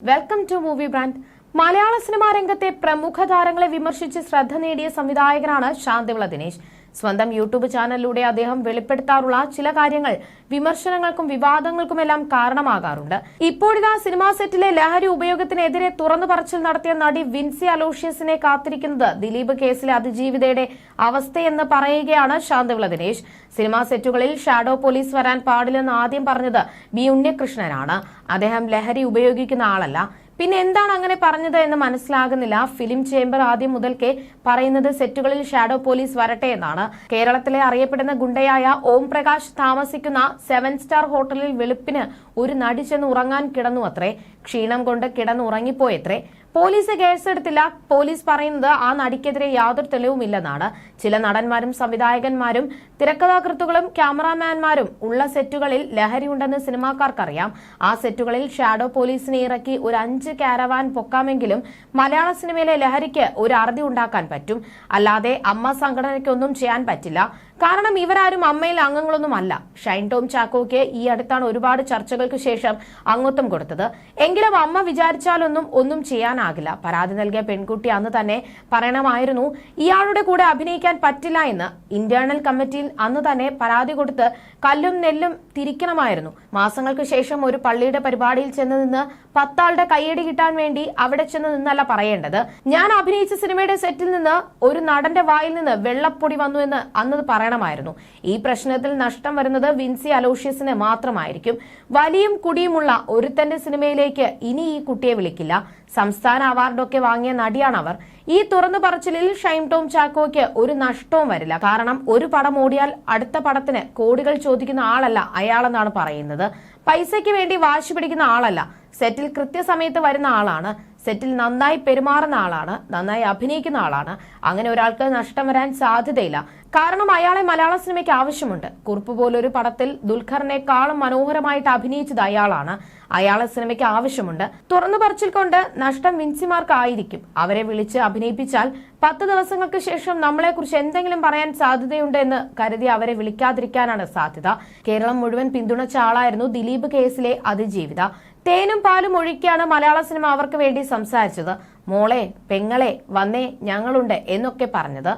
Welcome to movie brand Malayala cinema രംഗത്തെ പ്രമുഖ താരങ്ങളെ വിമർശിച്ച് ശ്രദ്ധ നേടിയ സംവിധായകനാണ് ശാന്തിവിള ദിനേശ്. സ്വന്തം യൂട്യൂബ് ചാനലിലൂടെ അദ്ദേഹം വെളിപ്പെടുത്താറുള്ള ചില കാര്യങ്ങൾ വിമർശനങ്ങൾക്കും വിവാദങ്ങൾക്കുമെല്ലാം കാരണമാകാറുണ്ട്. ഇപ്പോഴിതാ സിനിമാ സെറ്റിലെ ലഹരി ഉപയോഗത്തിനെതിരെ തുറന്നു പറച്ചിൽ നടത്തിയ നടി വിൻസി അലോഷ്യസിനെ കാത്തിരിക്കുന്നത് ദിലീപ് കേസിലെ അതിജീവിതയുടെ അവസ്ഥയെന്ന് പറയുകയാണ് ശാന്തവിള ദിനേശ്. സിനിമാ സെറ്റുകളിൽ ഷാഡോ പോലീസ് വരാൻ പാടില്ലെന്ന് ആദ്യം പറഞ്ഞത് ബി ഉണ്ണികൃഷ്ണനാണ് അദ്ദേഹം ലഹരി ഉപയോഗിക്കുന്ന ആളല്ല. പിന്നെ എന്താണ് അങ്ങനെ പറഞ്ഞത് എന്ന് മനസ്സിലാകുന്നില്ല. ഫിലിം ചേംബർ ആദ്യം മുതൽക്കേ പറയുന്നത് സെറ്റുകളിൽ ഷാഡോ പോലീസ് വരട്ടെ എന്നാണ്. കേരളത്തിലെ അറിയപ്പെടുന്ന ഗുണ്ടയായ ഓം പ്രകാശ് താമസിക്കുന്ന സെവൻ സ്റ്റാർ ഹോട്ടലിൽ വെളുപ്പിന് ഒരു നടി ചെന്ന് ഉറങ്ങാൻ കിടന്നു അത്രേ ക്ഷീണം കൊണ്ട് കിടന്നുറങ്ങിപ്പോയത്രേ. പോലീസ് കേസെടുത്തില്ല പോലീസ് പറയുന്നത് ആ നടിക്കെതിരെ യാതൊരു തെളിവുമില്ലെന്നാണ്. ചില നടന്മാരും സംവിധായകന്മാരും തിരക്കഥാകൃത്തുകളും ക്യാമറാമാൻമാരും ഉള്ള സെറ്റുകളിൽ ലഹരിയുണ്ടെന്ന് സിനിമാക്കാർക്കറിയാം. ആ സെറ്റുകളിൽ ഷാഡോ പോലീസിനെ ഇറക്കി ഒരു അഞ്ച് കാരവാൻ പൊക്കാമെങ്കിലും മലയാള സിനിമയിലെ ലഹരിക്ക് ഒരു അറുതി ഉണ്ടാക്കാൻ പറ്റും. അല്ലാതെ അമ്മ സംഘടനയ്ക്കൊന്നും ചെയ്യാൻ പറ്റില്ല. കാരണം ഇവരാരും അമ്മയിൽ അംഗങ്ങളൊന്നും അല്ല. ഷൈൻ ടോം ചാക്കോയ്ക്ക് ഈ അടുത്താണ് ഒരുപാട് ചർച്ചകൾക്ക് ശേഷം അംഗത്വം കൊടുത്തത്. എങ്കിലും അമ്മ വിചാരിച്ചാലൊന്നും ഒന്നും ചെയ്യാനാകില്ല. പരാതി നൽകിയ പെൺകുട്ടി അന്ന് തന്നെ പറയണമായിരുന്നു ഇയാളുടെ കൂടെ അഭിനയിക്കാൻ പറ്റില്ല എന്ന്. ഇന്റേണൽ കമ്മിറ്റിയിൽ അന്ന് തന്നെ പരാതി കൊടുത്ത് കല്ലും നെല്ലും തിരിക്കണമായിരുന്നു. മാസങ്ങൾക്ക് ശേഷം ഒരു പള്ളിയുടെ പരിപാടിയിൽ ചെന്ന് നിന്ന് പത്താളുടെ കൈയടി കിട്ടാൻ വേണ്ടി അവിടെ ചെന്ന് നിന്നല്ല പറയേണ്ടത്. ഞാൻ അഭിനയിച്ച സിനിമയുടെ സെറ്റിൽ നിന്ന് ഒരു നടന്റെ വായിൽ നിന്ന് വെള്ളപ്പൊടി വന്നു എന്ന് അന്ന് അന്നത് പറയണമായിരുന്നു ഈ പ്രശ്നത്തിൽ നഷ്ടം വരുന്നത് വിൻസി അലോഷ്യസിന് മാത്രമായിരിക്കും. വലിയും കുടിയുമുള്ള ഒരുത്തന്റെ സിനിമയിലേക്ക് ഇനി ഈ കുട്ടിയെ വിളിക്കില്ല. സംസ്ഥാന അവാർഡൊക്കെ വാങ്ങിയ നടിയാണ് അവർ ഈ തുറന്നു പറച്ചിലിൽ ഷൈം ടോം ചാക്കോയ്ക്ക് ഒരു നഷ്ടവും വരില്ല. കാരണം ഒരു പടം ഓടിയാൽ അടുത്ത പടത്തിന് കോടികൾ ചോദിക്കുന്ന ആളല്ല അയാളെന്നാണ് പറയുന്നത്. പൈസയ്ക്ക് വേണ്ടി വാശി പിടിക്കുന്ന ആളല്ല. സെറ്റിൽ കൃത്യസമയത്ത് വരുന്ന ആളാണ്. സെറ്റിൽ നന്നായി പെരുമാറുന്ന ആളാണ് നന്നായി അഭിനയിക്കുന്ന ആളാണ്. അങ്ങനെ ഒരാൾക്ക് നഷ്ടം വരാൻ സാധ്യതയില്ല. കാരണം അയാളെ മലയാള സിനിമയ്ക്ക് ആവശ്യമുണ്ട്. കുറുപ്പ് പോലൊരു പടത്തിൽ ദുൽഖറിനെക്കാളും മനോഹരമായിട്ട് അഭിനയിച്ചത് അയാളാണ്. അയാളെ സിനിമയ്ക്ക് ആവശ്യമുണ്ട്. തുറന്നു പറച്ചിൽ കൊണ്ട് നഷ്ടം വിൻസിമാർക്കായിരിക്കും. അവരെ വിളിച്ച് അഭിനയിപ്പിച്ചാൽ പത്ത് ദിവസങ്ങൾക്ക് ശേഷം നമ്മളെക്കുറിച്ച് എന്തെങ്കിലും പറയാൻ സാധ്യതയുണ്ട് എന്ന് കരുതി അവരെ വിളിക്കാതിരിക്കാനാണ് സാധ്യത. കേരളം മുഴുവൻ പിന്തുണച്ച ആളായിരുന്നു ദിലീപ് കേസിലെ അതിജീവിത. തേനും പാലും ഒഴിക്കാണ് മലയാള സിനിമ അവർക്ക് വേണ്ടി സംസാരിച്ചത്. മോളെ പെങ്ങളെ വന്നേ ഞങ്ങളുണ്ട് എന്നൊക്കെ പറഞ്ഞത്.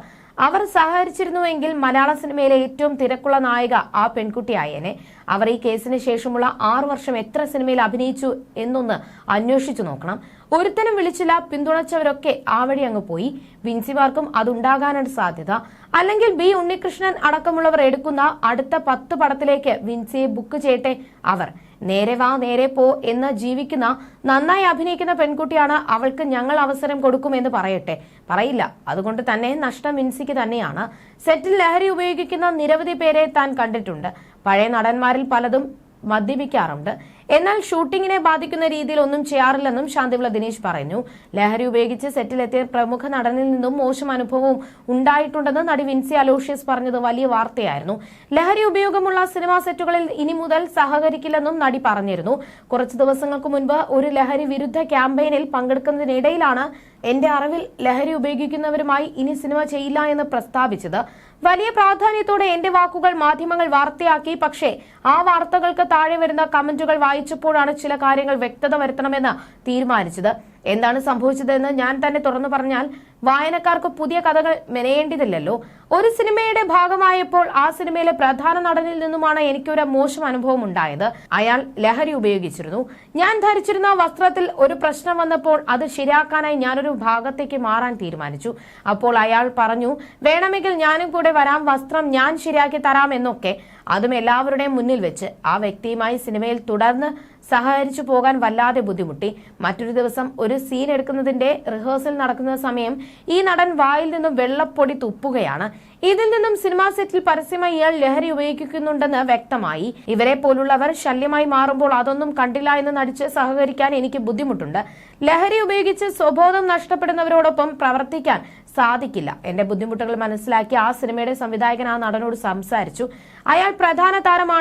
അവർ സഹകരിച്ചിരുന്നുവെങ്കിൽ മലയാള സിനിമയിലെ ഏറ്റവും തിരക്കുള്ള നായിക ആ പെൺകുട്ടിയായേനെ. അവർ ഈ കേസിന് ശേഷമുള്ള ആറു വർഷം എത്ര സിനിമയിൽ അഭിനയിച്ചു എന്നൊന്ന് അന്വേഷിച്ചു നോക്കണം. ഒരുത്തനും വിളിച്ചില്ല പിന്തുണച്ചവരൊക്കെ ആ വഴി അങ്ങ് പോയി. വിൻസിമാർക്കും അതുണ്ടാകാനാണ് സാധ്യത. അല്ലെങ്കിൽ ബി ഉണ്ണികൃഷ്ണൻ അടക്കമുള്ളവർ എടുക്കുന്ന അടുത്ത പത്ത് പടത്തിലേക്ക് വിൻസിയെ ബുക്ക് ചെയ്യട്ടെ അവർ. നേരെ വാ നേരെ പോ എന്ന് ജീവിക്കുന്ന നന്നായി അഭിനയിക്കുന്ന പെൺകുട്ടിയാണ് അവൾക്ക് ഞങ്ങൾ അവസരം കൊടുക്കുമെന്ന് പറയട്ടെ. പറയില്ല. അതുകൊണ്ട് തന്നെ നഷ്ടം മിൻസിക്ക് തന്നെയാണ്. സെറ്റിൽ ലഹരി ഉപയോഗിക്കുന്ന നിരവധി പേരെ താൻ കണ്ടിട്ടുണ്ട്. പഴയ നടന്മാരിൽ പലതും മദ്യപിക്കാറുണ്ട്. എന്നാൽ ഷൂട്ടിങ്ങിനെ ബാധിക്കുന്ന രീതിയിൽ ഒന്നും ചെയ്യാറില്ലെന്നും ശാന്തിവിള ദിനേശ് പറഞ്ഞു. ലഹരി ഉപയോഗിച്ച് സെറ്റിലെത്തിയ പ്രമുഖ നടനിൽ നിന്നും മോശം അനുഭവവും ഉണ്ടായിട്ടുണ്ടെന്ന് നടി വിൻസി അലോഷ്യസ് പറഞ്ഞത് വലിയ വാർത്തയായിരുന്നു. ലഹരി ഉപയോഗമുള്ള സിനിമാ സെറ്റുകളിൽ ഇനി മുതൽ സഹകരിക്കില്ലെന്നും നടി പറഞ്ഞിരുന്നു. കുറച്ചു ദിവസങ്ങൾക്ക് മുൻപ് ഒരു ലഹരി വിരുദ്ധ ക്യാമ്പയിനിൽ പങ്കെടുക്കുന്നതിനിടയിലാണ് എന്റെ അറിവിൽ ലഹരി ഉപയോഗിക്കുന്നവരുമായി ഇനി സിനിമ ചെയ്യില്ല എന്ന് പ്രസ്താവിച്ചത്. വലിയ പ്രാധാന്യത്തോടെ എന്റെ വാക്കുകൾ മാധ്യമങ്ങൾ വാർത്തയാക്കി പക്ഷേ ആ വാർത്തകൾക്ക് താഴെ വരുന്ന കമന്റുകൾ വായിച്ചപ്പോഴാണ് ചില കാര്യങ്ങൾ വ്യക്തത വരുത്തണമെന്ന് തീരുമാനിച്ചത്. എന്താണ് സംഭവിച്ചതെന്ന് ഞാൻ തന്നെ തുറന്നു പറഞ്ഞാൽ വായനക്കാർക്ക് പുതിയ കഥകൾ മെനയേണ്ടതില്ലല്ലോ. ഒരു സിനിമയുടെ ഭാഗമായപ്പോൾ ആ സിനിമയിലെ പ്രധാന നടനിൽ നിന്നുമാണ് എനിക്കൊരു മോശം അനുഭവം ഉണ്ടായത്. അയാൾ ലഹരി ഉപയോഗിച്ചിരുന്നു. ഞാൻ ധരിച്ചിരുന്ന വസ്ത്രത്തിൽ ഒരു പ്രശ്നം വന്നപ്പോൾ അത് ശരിയാക്കാനായി ഞാനൊരു ഭാഗത്തേക്ക് മാറാൻ തീരുമാനിച്ചു. അപ്പോൾ അയാൾ പറഞ്ഞു വേണമെങ്കിൽ ഞാനും കൂടെ വരാം വസ്ത്രം ഞാൻ ശരിയാക്കി തരാം എന്നൊക്കെ അതും എല്ലാവരുടെയും മുന്നിൽ വെച്ച് ആ വ്യക്തിയുമായി സിനിമയിൽ തുടർന്ന് സഹകരിച്ചു പോകാൻ വല്ലാതെ ബുദ്ധിമുട്ടി. മറ്റൊരു ദിവസം ഒരു സീൻ എടുക്കുന്നതിന്റെ റിഹേഴ്സൽ നടക്കുന്ന സമയം ഈ നടൻ വായിൽ നിന്നും വെള്ളപ്പൊടി തുപ്പുകയാണ്. ഇതിൽ നിന്നും സിനിമാ സെറ്റിൽ പരസ്യമായി ഇയാൾ ലഹരി ഉപയോഗിക്കുന്നുണ്ടെന്ന് വ്യക്തമായി. ഇവരെ പോലുള്ളവർ ശല്യമായി മാറുമ്പോൾ അതൊന്നും കണ്ടില്ല എന്ന് നടിച്ച് സഹകരിക്കാൻ എനിക്ക് ബുദ്ധിമുട്ടുണ്ട്. ലഹരി ഉപയോഗിച്ച് സ്വബോധം നഷ്ടപ്പെടുന്നവരോടൊപ്പം പ്രവർത്തിക്കാൻ സാധിക്കില്ല. എന്റെ ബുദ്ധിമുട്ടുകൾ മനസ്സിലാക്കി ആ സിനിമയുടെ സംവിധായകൻ ആ നടനോട് സംസാരിച്ചു. അയാൾ പ്രധാന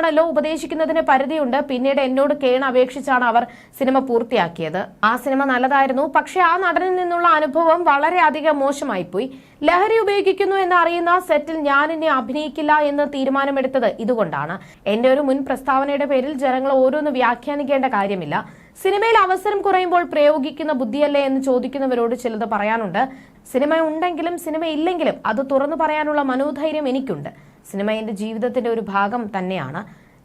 താരമാണല്ലോ ഉപദേശിക്കുന്നതിന് പരിധിയുണ്ട്. പിന്നീട് എന്നോട് കേണ അപേക്ഷിച്ചാണ് അവർ സിനിമ പൂർത്തിയാക്കിയത്. ആ സിനിമ നല്ലതായിരുന്നു. പക്ഷേ ആ നടനിൽ നിന്നുള്ള അനുഭവം വളരെയധികം മോശമായിപ്പോയി. ലഹരി ഉപയോഗിക്കുന്നു എന്ന് അറിയുന്ന സെറ്റിൽ ഞാൻ ഇനി അഭിനയിക്കില്ല എന്ന് തീരുമാനമെടുത്തത് ഇതുകൊണ്ടാണ്. എന്റെ ഒരു മുൻ പ്രസ്താവനയുടെ പേരിൽ ജനങ്ങൾ ഓരോന്ന് വ്യാഖ്യാനിക്കേണ്ട കാര്യമില്ല. സിനിമയിൽ അവസരം കുറയുമ്പോൾ പ്രയോഗിക്കുന്ന ബുദ്ധിയല്ലേ എന്ന് ചോദിക്കുന്നവരോട് ചിലത് പറയാനുണ്ട്. സിനിമ ഉണ്ടെങ്കിലും സിനിമ ഇല്ലെങ്കിലും അത് തുറന്നു പറയാനുള്ള മനോധൈര്യം എനിക്കുണ്ട്. സിനിമ എന്റെ ജീവിതത്തിന്റെ ഒരു ഭാഗം തന്നെയാണ്.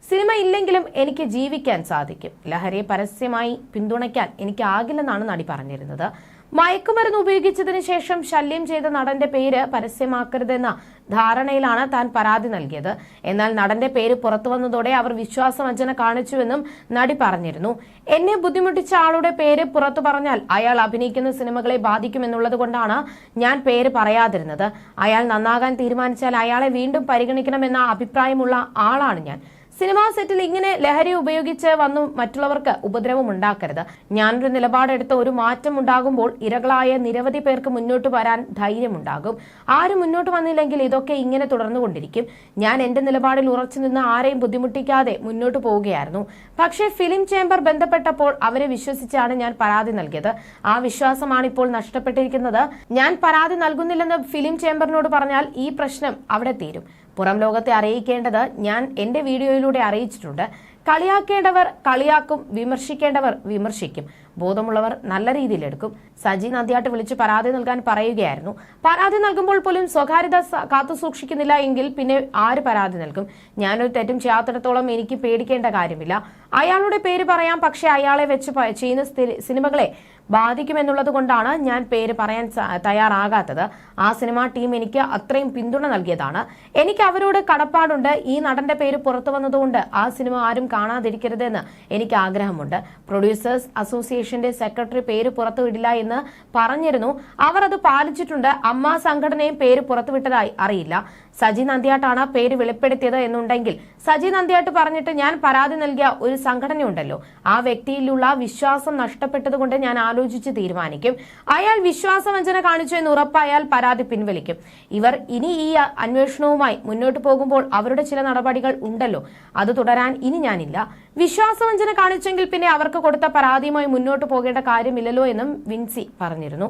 സിനിമ ഇല്ലെങ്കിലും എനിക്ക് ജീവിക്കാൻ സാധിക്കും. ലഹരിയെ പരസ്യമായി പിന്തുണയ്ക്കാൻ എനിക്കാകില്ലെന്നാണ് നടി പറഞ്ഞിരുന്നത്. മയക്കുമരുന്ന് ഉപയോഗിച്ചതിന് ശേഷം ശല്യം ചെയ്ത നടന്റെ പേര് പരസ്യമാക്കരുതെന്ന ധാരണയിലാണ് താൻ പരാതി നൽകിയത്. എന്നാൽ നടന്റെ പേര് പുറത്തു വന്നതോടെ അവർ വിശ്വാസവഞ്ചന കാണിച്ചുവെന്നും നടി പറഞ്ഞിരുന്നു. എന്നെ ബുദ്ധിമുട്ടിച്ച ആളുടെ പേര് പുറത്തു പറഞ്ഞാൽ അയാൾ അഭിനയിക്കുന്ന സിനിമകളെ ബാധിക്കുമെന്നുള്ളത് കൊണ്ടാണ് ഞാൻ പേര് പറയാതിരുന്നത്. അയാൾ നന്നാകാൻ തീരുമാനിച്ചാൽ അയാളെ വീണ്ടും പരിഗണിക്കണമെന്ന അഭിപ്രായമുള്ള ആളാണ് ഞാൻ. സിനിമാ സെറ്റിൽ ഇങ്ങനെ ലഹരി ഉപയോഗിച്ച് വന്നു മറ്റുള്ളവർക്ക് ഉപദ്രവം ഉണ്ടാക്കരുത്. ഞാനൊരു നിലപാടെടുത്ത് ഒരു മാറ്റം ഉണ്ടാകുമ്പോൾ ഇരകളായ നിരവധി പേർക്ക് മുന്നോട്ട് വരാൻ ധൈര്യമുണ്ടാകും. ആരും മുന്നോട്ട് വന്നില്ലെങ്കിൽ ഇതൊക്കെ ഇങ്ങനെ തുടർന്നുകൊണ്ടിരിക്കും. ഞാൻ എന്റെ നിലപാടിൽ ഉറച്ചു നിന്ന് ആരെയും ബുദ്ധിമുട്ടിക്കാതെ മുന്നോട്ട് പോവുകയായിരുന്നു. പക്ഷേ ഫിലിം ചേംബർ ബന്ധപ്പെട്ടപ്പോൾ അവരെ വിശ്വസിച്ചാണ് ഞാൻ പരാതി നൽകിയത്. ആ വിശ്വാസമാണ് ഇപ്പോൾ നഷ്ടപ്പെട്ടിരിക്കുന്നത്. ഞാൻ പരാതി നൽകുന്നില്ലെന്ന് ഫിലിം ചേംബറിനോട് പറഞ്ഞാൽ ഈ പ്രശ്നം അവിടെ തീരും. പുറം ലോകത്തെ അറിയിക്കേണ്ടത് ഞാൻ എന്റെ വീഡിയോയിലൂടെ അറിയിച്ചിട്ടുണ്ട്. കളിയാക്കേണ്ടവർ കളിയാക്കും വിമർശിക്കേണ്ടവർ വിമർശിക്കും. ബോധമുള്ളവർ നല്ല രീതിയിൽ എടുക്കും. സജി നന്ദിയാട്ട് വിളിച്ച് പരാതി നൽകാൻ പറയുകയായിരുന്നു. പരാതി നൽകുമ്പോൾ പോലും സ്വകാര്യത കാത്തു സൂക്ഷിക്കുന്നില്ല എങ്കിൽ പിന്നെ ആര് പരാതി നൽകും? ഞാനൊരു തെറ്റും ചെയ്യാത്തിടത്തോളം എനിക്ക് പേടിക്കേണ്ട കാര്യമില്ല. അയാളുടെ പേര് പറയാം പക്ഷെ അയാളെ വെച്ച് ചെയ്യുന്ന സിനിമകളെ ബാധിക്കുമെന്നുള്ളത് കൊണ്ടാണ് ഞാൻ പേര് പറയാൻ തയ്യാറാകാത്തത്. ആ സിനിമാ ടീം എനിക്ക് അത്രയും പിന്തുണ നൽകിയതാണ്. എനിക്ക് അവരോട് കടപ്പാടുണ്ട്. ഈ നടന്റെ പേര് പുറത്തു വന്നതുകൊണ്ട് ആ സിനിമ ആരും കാണാതിരിക്കരുതെന്ന് എനിക്ക് ആഗ്രഹമുണ്ട്. പ്രൊഡ്യൂസേഴ്സ് അസോസിയേഷന്റെ സെക്രട്ടറി പേര് പുറത്തുവിടില്ല എന്ന് പറഞ്ഞിരുന്നു. അവർ അത് പാലിച്ചിട്ടുണ്ട്. അമ്മ സംഘടനയും പേര് പുറത്തുവിട്ടതായി അറിയില്ല. സജി നന്ദിയാട്ടാണ് പേര് വെളിപ്പെടുത്തിയത് എന്നുണ്ടെങ്കിൽ സജി നന്ദിയാട്ട് പറഞ്ഞിട്ട് ഞാൻ പരാതി നൽകിയ ഒരു സംഘടനയുണ്ടല്ലോ. ആ വ്യക്തിയിലുള്ള വിശ്വാസം നഷ്ടപ്പെട്ടതുകൊണ്ട് ഞാൻ ആലോചിച്ച് തീരുമാനിക്കും. അയാൾ വിശ്വാസവഞ്ചന കാണിച്ചു എന്ന് ഉറപ്പായാൽ പരാതി പിൻവലിക്കും. ഇവർ ഇനി ഈ അന്വേഷണവുമായി മുന്നോട്ട് പോകുമ്പോൾ അവരുടെ ചില നടപടികൾ ഉണ്ടല്ലോ. അത് തുടരാൻ ഇനി ഞാനില്ല. വിശ്വാസവഞ്ചന കാണിച്ചെങ്കിൽ പിന്നെ അവർക്ക് കൊടുത്ത പരാതിയുമായി മുന്നോട്ട് പോകേണ്ട കാര്യമില്ലല്ലോ എന്നും വിൻസി പറഞ്ഞിരുന്നു.